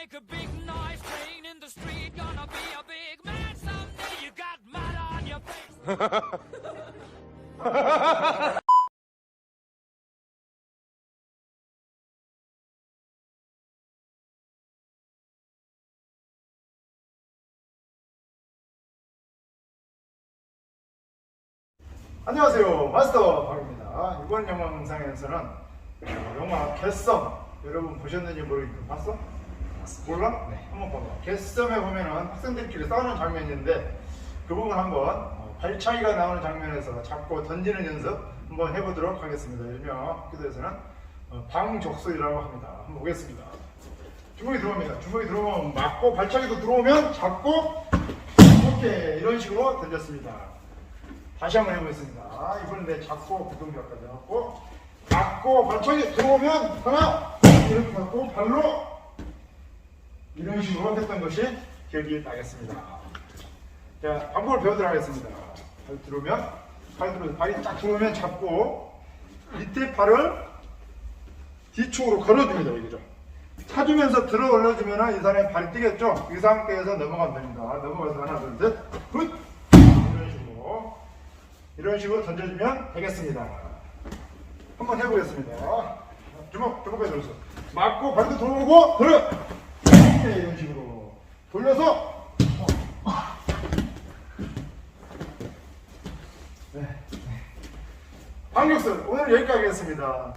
make a big noise playing in the street. Gonna be a big man someday. You got mud on your face. 안녕하세요 마스터 박입니다 이번 영상에서는 어, 영화 개썸 여러분 보셨는지 모르겠는데 봤어? 몰라? 네. 한번 봐봐. 개썸에 보면은 학생들끼리 싸우는 장면인데 그 부분 한번 어, 발차기가 나오는 장면에서 잡고 던지는 연습 한번 해보도록 하겠습니다. 일명 학교에서는 어, 방족술이라고 합니다. 한번 보겠습니다. 주먹이 들어옵니다. 주먹이 들어오면 맞고 발차기도 들어오면 잡고 이렇게 이런 식으로 던졌습니다. 다시 한번 해보겠습니다. 이번엔 내 잡고 그 동작까지 하고 잡고 발차기 들어오면 하나 이렇게 잡고 발로 이런 식으로 했던 것이 기억이 나겠습니다. 자 방법을 배우도록 하겠습니다. 발 들어오면 발 들어 발이 딱 들어오면 잡고 밑에 발을 뒤쪽으로 걸어줍니다. 여기죠. 차주면서 들어 올려주면 이 사람의 발이 뛰겠죠. 이 상태에서 넘어가면 됩니다. 넘어가서 하나 둘 셋, 굿 이런 식으로. 이런 식으로 던져주면 되겠습니다. 한번 해보겠습니다. 주먹, 주먹에 들어서. 맞고, 발도 들어오고, 들어! 네, 이런 식으로. 돌려서, 네. 방역술, 오늘 여기까지 하겠습니다.